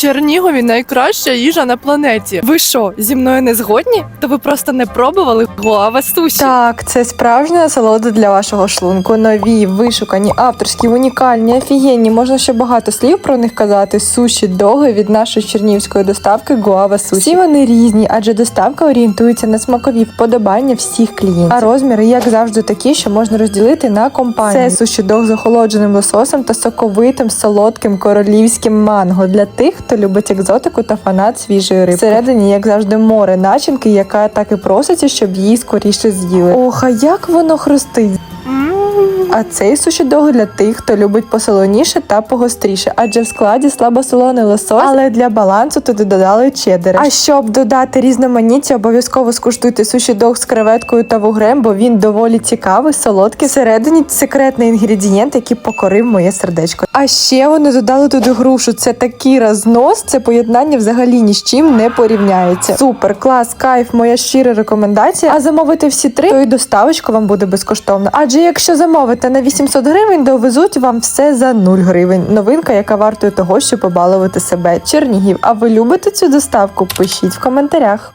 Чернігові найкраща їжа на планеті. Ви що, зі мною не згодні? То ви просто не пробували гуава суші. Так, це справжня насолода для вашого шлунку. Нові, вишукані, авторські, унікальні, офігенні. Можна ще багато слів про них казати. Суші доги від нашої чернівської доставки Гуава Суші. Всі вони різні, адже доставка орієнтується на смакові вподобання всіх клієнтів. А розміри, як завжди, такі, що можна розділити на компанії. Це суші дог з охолодженим лососем та соковитим солодким королівським манго для тих, хто любить екзотику та фанат свіжої риби. Всередині, як завжди, море начинки, яка так і проситься, щоб її скоріше з'їли. Ох, а як воно хрустить. А цей суші-дог для тих, хто любить посолоніше та погостріше, адже в складі слабосолоний лосось, але для балансу туди додали чеддери. А щоб додати різноманіття, обов'язково скуштуйте суші-дог з креветкою та вугрем, бо він доволі цікавий, солодкий. Всередині секретний інгредієнт, який покорив моє сердечко. А ще вони додали туди грушу. Це такий рознос, це поєднання взагалі ні з чим не порівняється. Супер, клас, кайф, моя щира рекомендація. А замовити всі три, то і доставочка вам буде безкоштовна. Адже якщо замовите на 800 гривень, довезуть вам все за 0 гривень. Новинка, яка вартує того, щоб побалувати себе. Чернігів. А ви любите цю доставку? Пишіть в коментарях.